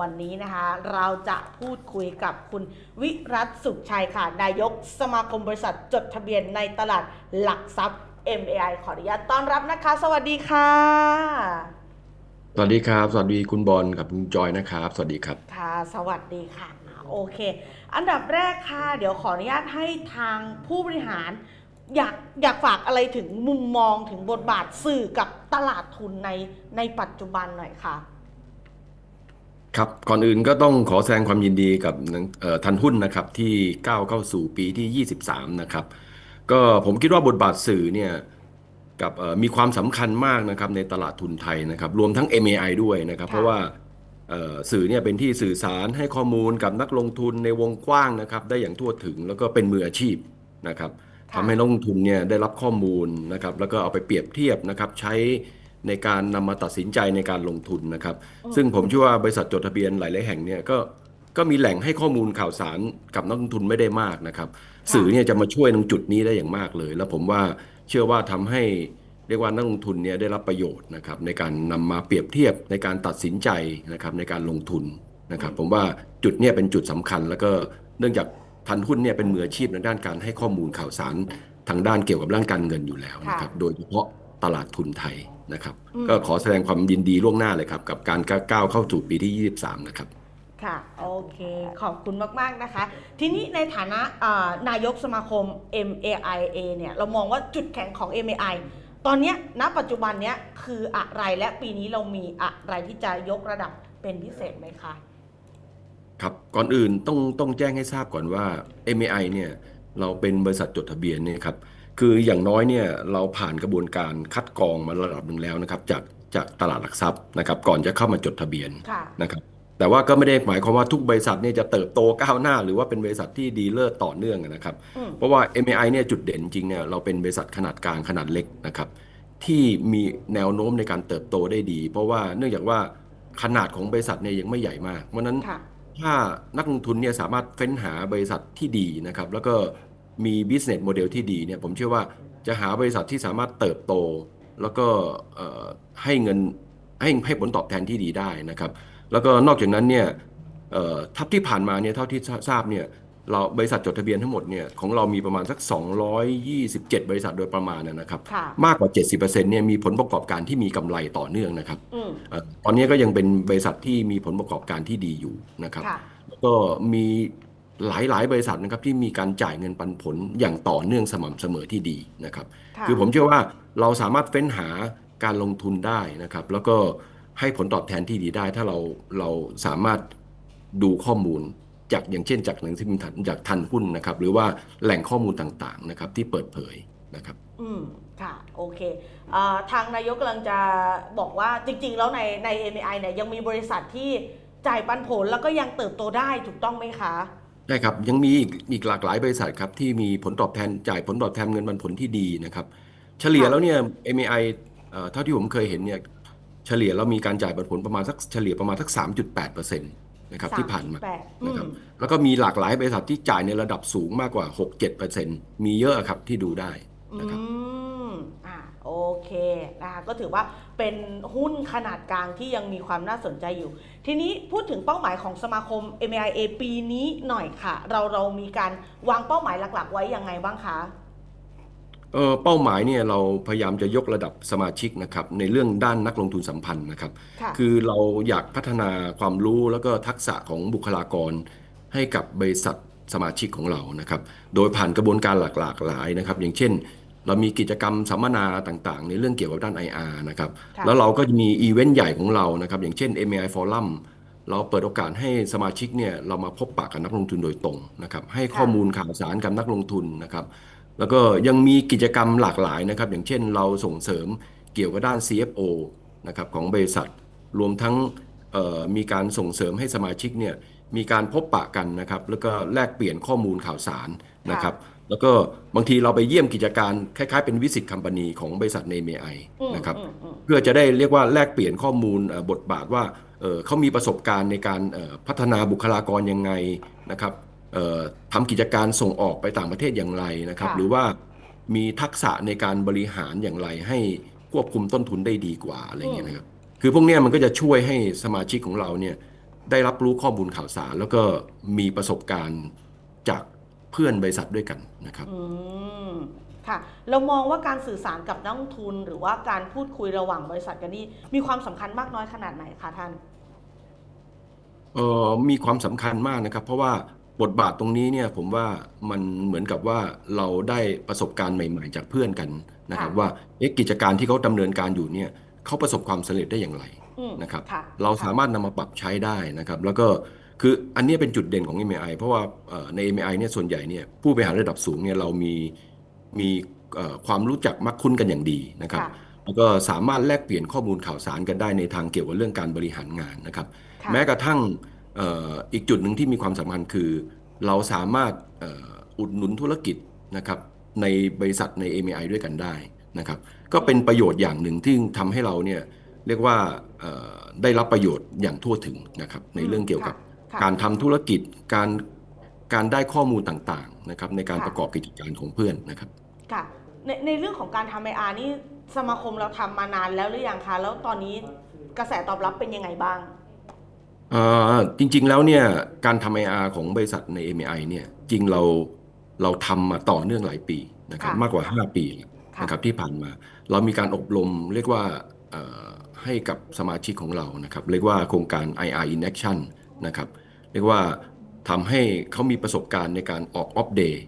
วันนี้นะคะ เราจะพูดคุยกับคุณวิรัตสุขชัยค่ะ นายกสมาคมบริษัทจดทะเบียนในตลาดหลักทรัพย์ MAI ขออนุญาตต้อนรับนะคะ สวัสดีค่ะ สวัสดีครับ สวัสดีคุณบอลกับคุณจอยนะครับ สวัสดีครับ ค่ะ สวัสดีค่ะ โอเค อันดับแรกค่ะ เดี๋ยวขออนุญาตให้ทางผู้บริหารอยากอยากฝากอะไรถึงมุมมองถึงบทบาทสื่อกับตลาดทุนในในปัจจุบันหน่อยค่ะ ครับก่อนอื่นก็ต้องขอแสดงความยินดีกับเอ่อทันหุ้นนะครับที่ก้าวเข้าสู่ปีที่ 23 นะครับ ก็ผมคิดว่าบทบาทสื่อเนี่ยกับเอ่อมีความสำคัญมากนะครับในตลาดทุนไทยนะครับรวมทั้ง MAI ด้วยนะครับค่ะ เพราะว่าเอ่อสื่อเนี่ยเป็นที่สื่อสารให้ข้อมูลกับนักลงทุนในวงกว้างนะครับได้อย่างทั่วถึงแล้วก็เป็นมืออาชีพนะครับค่ะ ทำให้นักลงทุนเนี่ยได้รับข้อมูลนะครับแล้วก็เอาไปเปรียบเทียบนะครับใช้ ในการนำมาตัดสินใจในการลงทุนนะครับ ซึ่งผมเชื่อว่าบริษัทจดทะเบียนหลาย ๆ แห่งเนี่ยก็ก็มีแหล่งให้ข้อมูลข่าวสารกับนักลงทุนไม่ได้มากนะครับ สื่อเนี่ยจะมาช่วยตรงจุดนี้ได้อย่างมากเลย แล้วผมว่าเชื่อว่าทำให้เรียกว่านักลงทุนเนี่ยได้รับประโยชน์นะครับในการนำมาเปรียบเทียบในการตัดสินใจนะครับในการลงทุนนะครับ ผมว่าจุดเนี้เป็นจุดสำคัญ แล้วก็เนื่องจากทันหุ้นเนี่ยเป็นมืออาชีพในด้านการให้ข้อมูลข่าวสารทางด้านเกี่ยวกับด้านการเงินอยู่แล้วนะครับ โดยเฉพาะตลาดทุนไทย นะครับอืมก็ขอแสดงความยินดีล่วงหน้าเลยครับ กับการก้าวเข้าสู่ปีที่ 23 นะครับ ค่ะ โอเค ขอบคุณมาก ๆ นะคะ ทีนี้ในฐานะอ่านายกสมาคม MAIA เนี่ย เรามองว่าจุดแข็งของ MAI ตอนเนี้ยณปัจจุบันเนี้ยคืออะไรและปีนี้เรามีอะไรที่จะยกระดับเป็นพิเศษไหมคะ ครับ ก่อนอื่นต้องต้องแจ้งให้ทราบก่อนว่า MAI เนี่ยเราเป็นบริษัทจดทะเบียนเนี่ยครับ คืออย่างน้อยเนี่ยเราผ่านกระบวนการคัดกรองมาระดับหนึ่งแล้วนะครับ จากจากตลาดหลักทรัพย์นะครับก่อนจะเข้ามาจดทะเบียนค่ะนะครับแต่ว่าก็ไม่ได้หมายความว่าทุกบริษัทเนี่ยจะเติบโตก้าวหน้า หรือว่าเป็นบริษัทที่ดีเลิศต่อเนื่องนะครับอืมเพราะว่า MAI เนี่ยจุดเด่นจริงเนี่ยเราเป็นบริษัทขนาดกลางขนาดเล็กนะครับที่มีแนวโน้มในการเติบโตได้ดี เพราะว่าเนื่องจากว่าขนาดของบริษัทเนี่ยยังไม่ใหญ่มากเพราะฉะนั้นค่ะถ้านักลงทุนเนี่ยสามารถเฟ้นหาบริษัทที่ดีนะครับ แล้วก็ มี business model ที่ดีเนี่ยผมเชื่อว่าจะหาบริษัทที่สามารถเติบโต แล้วก็เอ่อให้เงินให้ให้ผลตอบแทนที่ดีได้นะครับ แล้วก็นอกจากนั้นเนี่ยเอ่อทับที่ผ่านมาเนี่ยเท่าที่ทราบเนี่ยเราบริษัทจดทะเบียนทั้งหมดเนี่ยของเรามีประมาณสัก 227 บริษัทโดยประมาณนะครับค่ะมากกว่า 70%เนี่ยมีผลประกอบการที่มีกำไรต่อเนื่องนะครับอืมเอ่อตอนนี้ก็ยังเป็นบริษัทที่มีผลประกอบการที่ดีอยู่นะครับค่ะแล้วก็มี หลายๆบริษัทนะครับที่มีการจ่ายเงินปันผลอย่างต่อเนื่องสม่ำเสมอที่ดีนะครับค่ะคือผมเชื่อว่าเราสามารถเฟ้นหาการลงทุนได้นะครับ แล้วก็ให้ผลตอบแทนที่ดีได้ ถ้าเราเราสามารถดูข้อมูลจากอย่างเช่น จากหนังสือพิมพ์ทันจากทันหุ้นนะครับ หรือว่าแหล่งข้อมูลต่างๆนะครับที่เปิดเผยนะครับ อืมค่ะ โอเคเอ่อทางนายกกำลังจะบอกว่าจริง ๆ แล้วในใน MAI เนี่ยยังมีบริษัทที่จ่ายปันผลแล้วก็ยังเติบโตได้ถูกต้องไหมคะ ใช่ครับ ยังมีอีกอีกหลากหลายบริษัทครับที่มีผลตอบแทนจ่ายผลตอบแทนเงินปันผลที่ดีนะครับ เฉลี่ยค่ะ แล้วเนี่ย MAI เอ่อเท่าที่ผมเคยเห็นเนี่ยเฉลี่ยแล้วมีการจ่ายปันผลประมาณสักเฉลี่ยประมาณสัก 3.8%นะครับที่ผ่านมาแปดอืนะครับมแล้วก็มีหลากหลายบริษัทที่จ่ายในระดับสูงมากกว่า 6-7%มีเยอะครับที่ดูได้อืนะครับมอ่าโอ เคนะคะก็ถือว่าเป็นหุ้นขนาดกลางที่ยังมีความน่าสนใจอยู่ ทีนี้พูดถึงเป้าหมายของสมาคม MAIA ปีนี้หน่อยค่ะ เราเรามีการวางเป้าหมายหลัก ๆ ไว้ยังไงบ้างคะเออเป้าหมายเนี่ยเราพยายามจะยกระดับสมาชิกนะครับในเรื่องด้านนักลงทุนสัมพันธ์นะครับค่ะคือเราอยากพัฒนาความรู้แล้วก็ทักษะของบุคลากร ให้กับบริษัทสมาชิกของเรานะครับ โดยผ่านกระบวนการหลากหลายนะครับ อย่างเช่น เรามีกิจกรรมสัมมนาต่างๆ ในเรื่องเกี่ยวกับด้าน IR นะครับค่ะแล้วเราก็จะมีอีเวนต์ใหญ่ของเรานะครับอย่างเช่น MAI Forum เราเปิดโอกาสให้สมาชิกเนี่ยเรามาพบปะกับนักลงทุนโดยตรงนะครับให้ข้อมูลข่าวสารกับนักลงทุนนะครับแล้วก็ยังมีกิจกรรมหลากหลายนะครับ อย่างเช่นเราส่งเสริมเกี่ยวกับด้าน CFO นะครับของบริษัท รวมทั้งเอ่อมีการส่งเสริมให้สมาชิกเนี่ยมีการพบปะกันนะครับ แล้วก็แลกเปลี่ยนข้อมูลข่าวสารนะครับ แล้วก็บางทีเราไปเยี่ยมกิจการคล้ายๆเป็นวิสิตคัม p านีของบริษัทในเมไออืมนะครับอืมอืมเพื่อจะได้เรียกว่าแลกเปลี่ยนข้อมูลเอ่อบทบาทว่าเอ่อเขามีประสบการณ์ในการเอ่อพัฒนาบุคลากรยังไงนะครับเอ่อทำกิจการส่งออกไปต่างประเทศอย่างไรนะครับค่ะหรือว่ามีทักษะในการบริหารอย่างไรให้ควบคุมต้นทุนได้ดีกว่าอะไรเงี้ยนะครับคือพวกเนี้ยมันก็จะช่วยให้สมาชิกของเราเนี่ยได้รับรู้ข้อมูลข่าวสาร แล้วก็มีประสบการณ์จาก เพื่อนบริษัทด้วยกันนะครับอืมค่ะ เรามองว่าการสื่อสารกับนักลงทุน หรือว่าการพูดคุยระหว่างบริษัทกันนี่มีความสำคัญมากน้อยขนาดไหนคะท่านเอ่อมีความสำคัญมากนะครับ เพราะว่าบทบาทตรงนี้เนี่ยผมว่ามันเหมือนกับว่าเราได้ประสบการณ์ใหม่ ๆ จากเพื่อนกันนะครับค่ะว่าเอ๊ะกิจการที่เขาดำเนินการอยู่เนี่ยเขาประสบความสำเร็จได้อย่างไรอืมนะครับค่ะเราสามารถนำมาปรับใช้ได้นะครับ แล้วก็ คืออันเนี้ยเป็นจุดเด่นของ MAI เพราะว่าเอ่อใน MAI เนี่ยส่วนใหญ่เนี่ยผู้บริหารระดับสูงเนี่ยเรามีมีเอ่อความรู้จักมักคุ้นกันอย่างดีนะครับค่ะแล้วก็สามารถแลกเปลี่ยนข้อมูลข่าวสารกันได้ในทางเกี่ยวกับเรื่องการบริหารงานนะครับค่ะแม้กระทั่งเอ่ออีกจุดหนึ่งที่มีความสำคัญคือ เราสามารถเอ่ออุดหนุนธุรกิจนะครับในบริษัทใน MAI ด้วยกันได้นะครับก็เป็นประโยชน์อย่างหนึ่งที่ทำให้เราเนี่ยเรียกว่าเอ่อได้รับประโยชน์อย่างทั่วถึงนะครับในเรื่องเกี่ยวกับค่ะ การทำธุรกิจการการได้ข้อมูลต่างๆนะครับในการค่ะประกอบกิจการของเพื่อนนะครับค่ะในในเรื่องของการทำไออาร์นี่สมาคมเราทำมานานแล้วหรือยังคะแล้วตอนนี้กระแสตอบรับเป็นยังไงบ้างเอ่อจริงๆแล้วเนี่ยการทำ IR ของบริษัทใน MAI เนี่ยจริงเราเราทำมาต่อเนื่องหลายปีนะครับค่ะมากกว่า 5 ปีแล้วค่ะนะครับที่ผ่านมา เรามีการอบรมเรียกว่าเอ่อให้กับสมาชิกของเรานะครับ เรียกว่าโครงการ IR in Action นะครับเรียกว่าทำให้เขามีประสบการณ์ในการออกออฟเดย์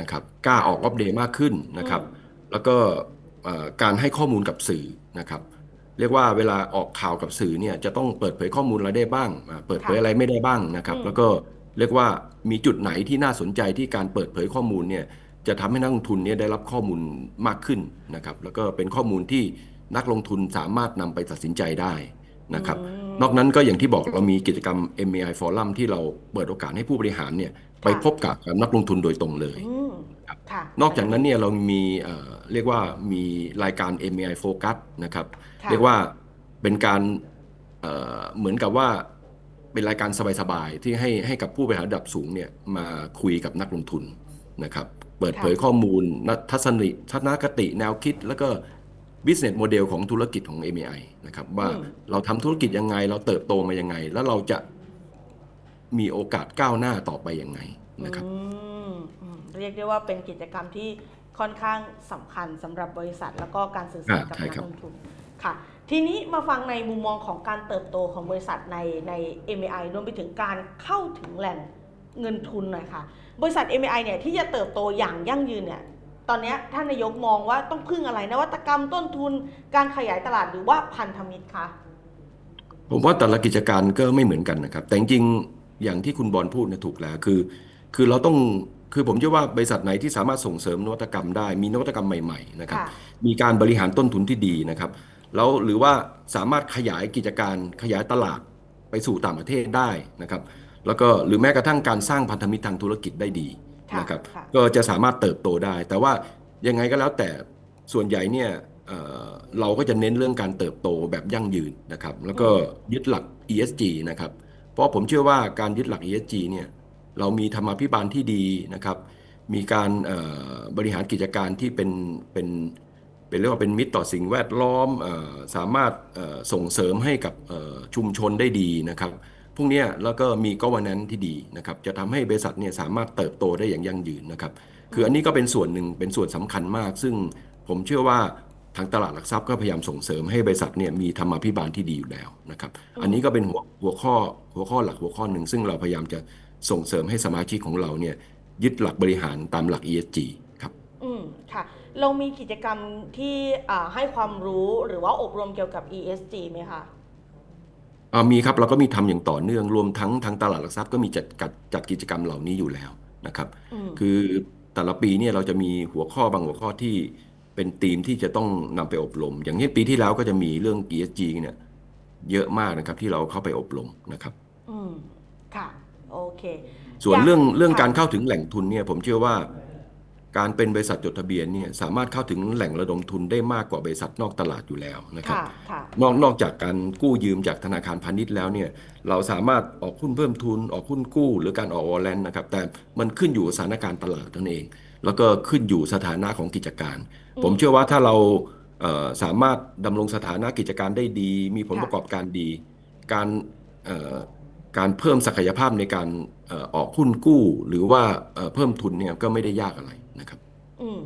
นะครับกล้าออกออฟเดย์มากขึ้นนะครับ แล้วก็เอ่อการให้ข้อมูลกับสื่อนะครับ เรียกว่าเวลาออกข่าวกับสื่อเนี่ยจะต้องเปิดเผยข้อมูลอะไรได้บ้างอ่าเปิดเผยค่ะอะไรไม่ได้บ้างนะครับอืมแล้วก็เรียกว่ามีจุดไหนที่น่าสนใจที่การเปิดเผยข้อมูลเนี่ยจะทำให้นักลงทุนเนี่ยได้รับข้อมูลมากขึ้นนะครับ แล้วก็เป็นข้อมูลที่นักลงทุนสามารถนำไปตัดสินใจได้ นะครับอืมนอกนั้นก็อย่างที่บอกเรามีกิจกรรม MAI Forum ที่เราเปิดโอกาสให้ผู้บริหารเนี่ยไปพบกับนักลงทุนโดยตรงเลยอืมค่ะนอกจากนั้นเนี่ยเรามีเอ่อเรียกว่ามีรายการ MAI Focus นะครับค่ะเรียกว่าเป็นการเอ่อเหมือนกับว่าเป็นรายการสบายๆที่ให้ให้กับผู้บริหารระดับสูงเนี่ยมาคุยกับนักลงทุนนะครับ เปิดเผยข้อมูลนัทัศนิทัศนคติแนวคิด แล้วก็ business model ของธุรกิจของ MAI นะครับว่าอืมเราทำธุรกิจยังไง เราเติบโตมายังไง แล้วเราจะมีโอกาสก้าวหน้าต่อไปยังไงนะครับอืมอืมเรียกได้ว่าเป็นกิจกรรมที่ค่อนข้างสำคัญสำหรับบริษัท แล้วก็การสื่อสารอ่ากับใช่นักครับลงทุนค่ะ ทีนี้มาฟังในมุมมองของการเติบโตของบริษัทในใน MAI รวมไปถึงการเข้าถึงแหล่งเงินทุนหน่อยค่ะ บริษัท MAI เนี่ยที่จะเติบโตอย่างยั่งยืนเนี่ย ตอนเนี้ยท่านนายกมองว่าต้องพึ่งอะไรนวัตกรรมต้นทุนการขยายตลาดหรือว่าพันธมิตรคะผมว่าแต่ละกิจการก็ไม่เหมือนกันนะครับ แต่จริงๆอย่างที่คุณบอลพูดเนะถูกแล้วคือ คือเราต้องคือผมเชื่อว่าบริษัทไหนที่สามารถส่งเสริมนวัตกรรมได้ มีนวัตกรรมใหม่ๆนะครับค่ะมีการบริหารต้นทุนที่ดีนะครับแล้วหรือว่าสามารถขยายกิจการขยายตลาดไปสู่ต่างประเทศได้นะครับ แล้วก็หรือแม้กระทั่งการสร้างพันธมิตรทางธุรกิจได้ดีค่ะ นะครับค่ะก็จะสามารถเติบโตได้ แต่ว่ายังไงก็แล้วแต่ส่วนใหญ่เนี่ยเอ่อเราก็จะเน้นเรื่องการเติบโตแบบยั่งยืนนะครับแล้วก็ยึดหลัก ESG นะครับเพราะผมเชื่อว่าการยึดหลัก ESG เนี่ยเรามีธรรมาภิบาลที่ดีนะครับ มีการเอ่อบริหารกิจการที่เป็นเป็นเป็นเรียกว่าเป็นมิตรต่อสิ่งแวดล้อมเออสามารถเอ่อส่งเสริมให้กับเอ่อชุมชนได้ดีนะครับ พวกเนี้ยแล้วก็มี governance ที่ดีนะครับจะทำให้บริษัทเนี่ยสามารถเติบโตได้อย่างยั่งยืนนะครับคืออันนี้ก็เป็นส่วนหนึ่งเป็นส่วนสำคัญมาก ซึ่งผมเชื่อว่าทางตลาดหลักทรัพย์ก็พยายามส่งเสริมให้บริษัทเนี่ยมีธรรมาภิบาลที่ดีอยู่แล้วนะครับอันนี้ก็เป็นหัวหัวข้อหัวข้อหลักหัวข้อหนึ่งซึ่งเราพยายามจะส่งเสริมให้สมาชิกของเราเนี่ยยึดหลักบริหารตามหลัก ESG ครับอืมค่ะเรามีกิจกรรมที่อ่าให้ความรู้หรือว่าอบรมเกี่ยวกับ ESG ไหมคะอ่า มีครับเราก็มีทำอย่างต่อเนื่องรวมทั้งทางตลาดหลักทรัพย์ก็มีจัดจัดจัดกิจกรรมเหล่านี้อยู่แล้วนะครับอืมคือแต่ละปีเนี่ยเราจะมีหัวข้อบางหัวข้อที่เป็นธีมที่จะต้องนำไปอบรม อย่างเช่นปีที่แล้วก็จะมีเรื่อง ESG เนี่ยเยอะมากนะครับที่เราเข้าไปอบรมนะครับอืมค่ะโอเค ส่วนอยากเรื่องเรื่องค่ะการเข้าถึงแหล่งทุนเนี่ยผมเชื่อว่า การเป็นบริษัทจดทะเบียนเนี่ยสามารถเข้าถึงแหล่งระดมทุนได้มากกว่าบริษัทนอกตลาดอยู่แล้วนะครับค่ะค่ะนอกนอกจากการกู้ยืมจากธนาคารพาณิชย์แล้วเนี่ยเราสามารถออกหุ้นเพิ่มทุนออกหุ้นกู้ หรือการออกวอลเลนนะครับแต่มันขึ้นอยู่กับสถานการณ์ตลาดนั่นเอง แล้วก็ขึ้นอยู่สถานะของกิจการอืมผมเชื่อว่าถ้าเราเอ่อสามารถดำรงสถานะกิจการได้ดี มีผลค่ะประกอบการดี การเอ่อการเพิ่มศักยภาพในการเอ่อออกหุ้นกู้หรือว่าเอ่อเพิ่มทุนเนี่ยก็ไม่ได้ยากอะไรนะครับ อืม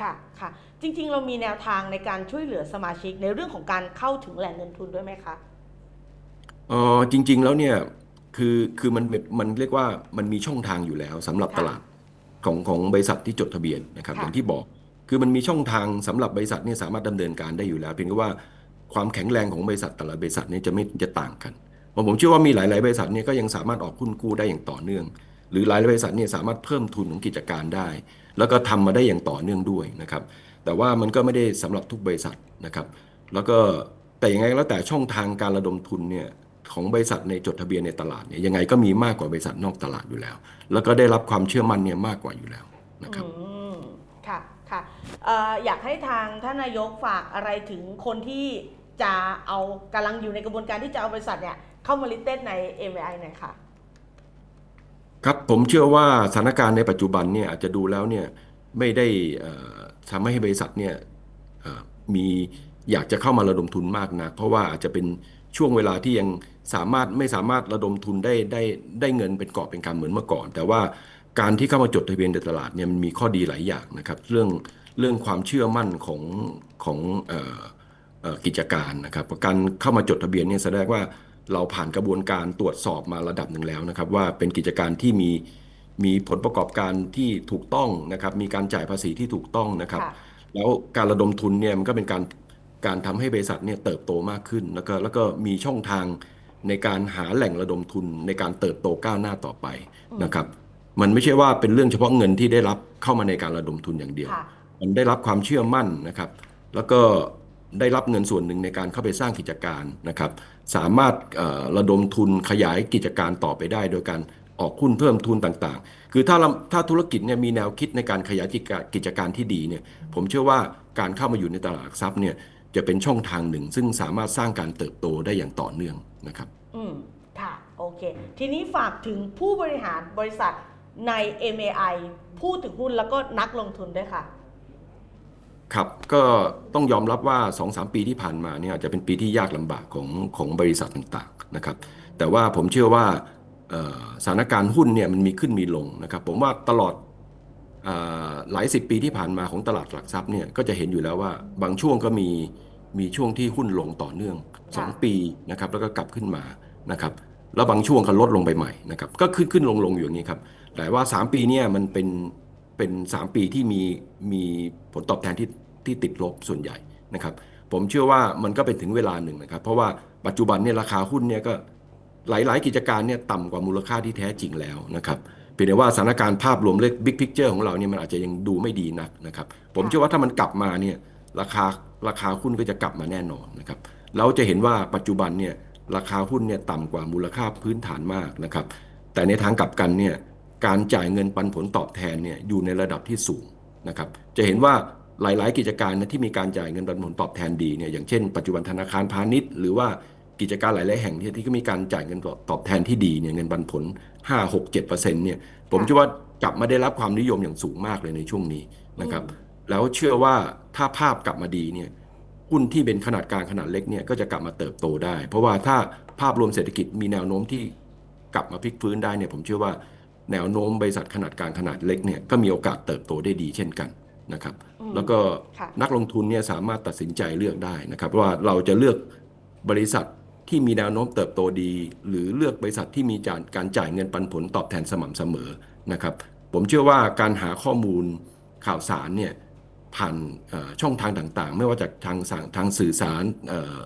ค่ะค่ะ จริง ๆ เรามีแนวทางในการช่วยเหลือสมาชิกในเรื่องของการเข้าถึงแหล่งเงินทุนด้วยไหมคะเออจริง ๆ แล้วเนี่ยคือคือมันมันเรียกว่ามันมีช่องทางอยู่แล้วสำหรับค่ะตลาดของของบริษัทที่จดทะเบียนนะครับค่ะอย่างที่บอกคือมันมีช่องทางสำหรับบริษัทเนี่ยสามารถดำเนินการได้อยู่แล้ว เพียงแต่ว่าความแข็งแรงของบริษัทแต่ละบริษัทเนี่ยจะไม่จะต่างกันเพราะ ผมเชื่อว่ามีหลาย ๆ บริษัทเนี่ยก็ยังสามารถออกหุ้นกู้ได้อย่างต่อเนื่อง หรือหลายบริษัทเนี่ยสามารถเพิ่มทุนของกิจการได้ แล้วก็ทำมาได้อย่างต่อเนื่องด้วยนะครับแต่ว่ามันก็ไม่ได้สำหรับทุกบริษัทนะครับ แล้วก็แต่ยังไงก็แล้วแต่ช่องทางการระดมทุนเนี่ยของบริษัทในจดทะเบียนในตลาดเนี่ยยังไงก็มีมากกว่าบริษัทนอกตลาดอยู่แล้ว แล้วก็ได้รับความเชื่อมั่นเนี่ยมากกว่าอยู่แล้วนะครับค่ะค่ะอออยากให้ทางท่านนายกฝากอะไรถึงคนที่จะเอากำลังอยู่ในกระบวนการที่จะเอาบริษัทเนี่ย เข้ามาลิเต็ดใน MI หน่อยค่ะ ครับผมเชื่อว่าสถานการณ์ในปัจจุบันเนี่ยอาจจะดูแล้วเนี่ยไม่ได้ทำให้บริษัทเนี่ยมีอยากจะเข้ามาระดมทุนมากนะเพราะว่าอาจจะเป็นช่วงเวลาที่ยังสามารถไม่สามารถระดมทุนได้ได้ได้เงินเป็นกอบเป็นกำเหมือนเมื่อก่อน แต่ว่าการที่เข้ามาจดทะเบียนในตลาดเนี่ยมันมีข้อดีหลายอย่างนะครับ เรื่องเรื่องความเชื่อมั่นของของออออกิจการนะครับการเข้ามาจดทะเบียนเนี่ยแสดงว่า เราผ่านกระบวนการตรวจสอบมาระดับหนึ่งแล้วนะครับ ว่าเป็นกิจการที่มีมีผลประกอบการที่ถูกต้องนะครับ มีการจ่ายภาษีที่ถูกต้องนะครับค่ะแล้วการระดมทุนเนี่ยมันก็เป็นการการทำให้บริษัทเนี่ยเติบโตมากขึ้น แล้วก็แล้วก็มีช่องทางในการหาแหล่งระดมทุนในการเติบโตก้าวหน้าต่อไปนะครับ มันไม่ใช่ว่าเป็นเรื่องเฉพาะเงินที่ได้รับเข้ามาในการระดมทุนอย่างเดียวค่ะมันได้รับความเชื่อมั่นนะครับ แล้วก็ ได้รับเงินส่วนหนึ่งในการเข้าไปสร้างกิจการนะครับ สามารถระดมทุนขยายกิจการต่อไปได้ โดยการออกหุ้นเพิ่มทุนต่างๆ คือถ้าเราถ้าธุรกิจเนี่ยมีแนวคิดในการขยายกิจการที่ดีเนี่ยผมเชื่อว่าการเข้ามาอยู่ในตลาดหลักทรัพย์เนี่ยจะเป็นช่องทางหนึ่ง ซึ่งสามารถสร้างการเติบโตได้อย่างต่อเนื่องนะครับ อืมค่ะโอเค ทีนี้ฝากถึงผู้บริหารบริษัทใน MAI ผู้ถือหุ้นแล้วก็นักลงทุนด้วยค่ะ ครับก็ต้องยอมรับว่า 2-3 ปีที่ผ่านมาเนี่ยอาจจะเป็นปีที่ยากลำบากของของบริษัทต่างๆนะครับ แต่ว่าผมเชื่อว่าเอ่อสถานการณ์หุ้นเนี่ยมันมีขึ้นมีลงนะครับ ผมว่าตลอดเอ่อหลายสิบปีที่ผ่านมาของตลาดหลักทรัพย์เนี่ยก็จะเห็นอยู่แล้วว่าบางช่วงก็มีมีช่วงที่หุ้นลงต่อเนื่องค่ะ2ปีนะครับแล้วก็กลับขึ้นมานะครับแล้วบางช่วงก็ลดลงไปใหม่นะครับก็ขึ้นขึ้นลงลงอยู่อย่างนี้ครับแต่ว่า 3 ปีเนี่ยมันเป็นเป็น 3 ปีที่มีมีผลตอบแทนที่ ที่ติดลบส่วนใหญ่นะครับผมเชื่อว่ามันก็เป็นถึงเวลาหนึ่งนะครับ เพราะว่าปัจจุบันเนี่ยราคาหุ้นเนี่ยก็หลาย ๆ กิจการเนี่ยต่ำกว่ามูลค่าที่แท้จริงแล้วนะครับเพียงแต่ว่าสถานการณ์ภาพรวมเลขบิ๊กพิกเจอร์ของเราเนี่ยมันอาจจะยังดูไม่ดีนักนะครับ ผมเชื่อว่าถ้ามันกลับมาเนี่ยราคาราคาหุ้นก็จะกลับมาแน่นอนนะครับเราจะเห็นว่าปัจจุบันเนี่ยราคาหุ้นเนี่ยต่ำกว่ามูลค่าพื้นฐานมากนะครับ แต่ในทางกลับกันเนี่ยการจ่ายเงินปันผลตอบแทนเนี่ยอยู่ในระดับที่สูงนะครับ จะเห็นว่า หลาย ๆ กิจการนะที่มีการจ่ายเงินปันผลตอบแทนดีเนี่ยอย่างเช่นปัจจุบันธนาคารพาณิชย์ หรือว่ากิจการหลาย ๆ แห่งที่ที่ก็มีการจ่ายเงินตอบแทนที่ดีเนี่ยเงินปันผล 5 6 7เปอร์เซ็นต์เนี่ยผมเชื่อว่ากลับมาได้รับความนิยมอย่างสูงมากเลยในช่วงนี้นะครับแล้วเชื่อว่าถ้าภาพกลับมาดีเนี่ยหุ้นที่เป็นขนาดกลางขนาดเล็กเนี่ยก็จะกลับมาเติบโตได้ เพราะว่าถ้าภาพรวมเศรษฐกิจมีแนวโน้มที่กลับมาพลิกฟื้นได้เนี่ยผมเชื่อว่าแนวโน้มบริษัทขนาดกลางขนาดเล็กเนี่ยก็มีโอกาสเติบโตได้ดีเช่นกัน นะครับอืมแล้วก็ค่ะนักลงทุนเนี่ยสามารถตัดสินใจเลือกได้นะครับ ว่าเราจะเลือกบริษัทที่มีแนวโน้มเติบโตดี หรือเลือกบริษัทที่มีการการจ่ายเงินปันผลตอบแทนสม่ำเสมอนะครับ ผมเชื่อว่าการหาข้อมูลข่าวสารเนี่ยผ่านเอ่อช่องทางต่างๆ ไม่ว่าจากทางสางทางสื่อสารเอ่อ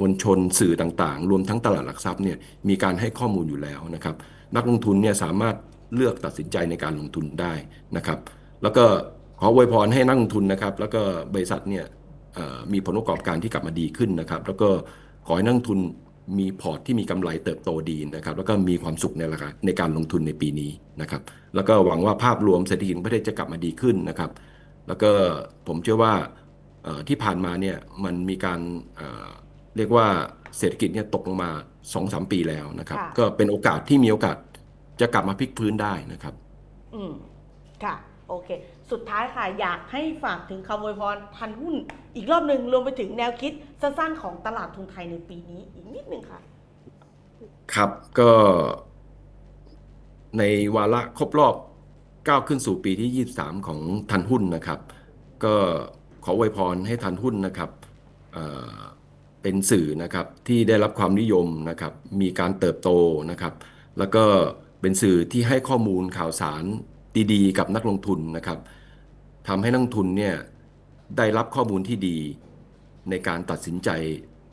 มวลชนสื่อต่างๆ รวมทั้งตลาดหลักทรัพย์เนี่ยมีการให้ข้อมูลอยู่แล้วนะครับ นักลงทุนเนี่ยสามารถเลือกตัดสินใจในการลงทุนได้นะครับ แล้วก็ ขออวยพรให้นักลงทุนนะครับ แล้วก็บริษัทเนี่ยเอ่อมีผลประกอบการที่กลับมาดีขึ้นนะครับ แล้วก็ขอให้นักลงทุนมีพอร์ตที่มีกำไรเติบโตดีนะครับ แล้วก็มีความสุขในราคาในการลงทุนในปีนี้นะครับ แล้วก็หวังว่าภาพรวมเศรษฐกิจของประเทศจะกลับมาดีขึ้นนะครับ แล้วก็ผมเชื่อว่าเอ่อที่ผ่านมาเนี่ยมันมีการเอ่อเรียกว่าเศรษฐกิจเนี่ยตกลงมา2อสปีแล้วนะครับค่ะก็เป็นโอกาสที่มีโอกาสจะกลับมาพลิกพื้นได้นะครับ อืมค่ะ โอเค สุดท้ายค่ะอยากให้ฝากถึงคำอวยพรทันหุ้นอีกรอบหนึ่งรวมไปถึงแนวคิดสั้นๆของตลาดทุนไทยในปีนี้อีกนิดหนึ่งค่ะ ครับก็ในวาระครบรอบก้าวขึ้นสู่ปีที่ 23 ของทันหุ้นนะครับ ก็ขออวยพรให้ทันหุ้นนะครับเเป็นสื่อนะครับที่ได้รับความนิยมนะครับ มีการเติบโตนะครับ แล้วก็เป็นสื่อที่ให้ข้อมูลข่าวสารดีๆ กับนักลงทุนนะครับ ทำให้นักลงทุนเนี่ยได้รับข้อมูลที่ดีในการตัดสินใจ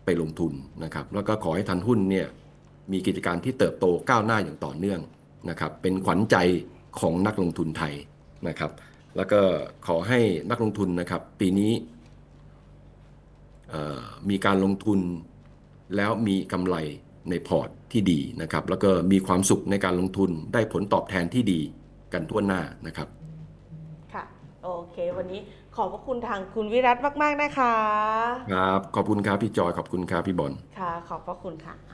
ไปลงทุนนะครับ แล้วก็ขอให้ทันหุ้นเนี่ยมีกิจการที่เติบโตก้าวหน้าอย่างต่อเนื่องนะครับ เป็นขวัญใจของนักลงทุนไทยนะครับ แล้วก็ขอให้นักลงทุนนะครับ ปีนี้มีการลงทุนแล้วมีกำไรในพอร์ตที่ดีนะครับ แล้วก็มีความสุขในการลงทุนได้ผลตอบแทนที่ดีกันทั่วหน้านะครับ โอเค วันนี้ขอบพระคุณทางคุณวิรัตมาก ๆ นะคะ ครับ ขอบคุณครับพี่จอย ขอบคุณครับพี่บอล ค่ะ ขอบพระคุณค่ะ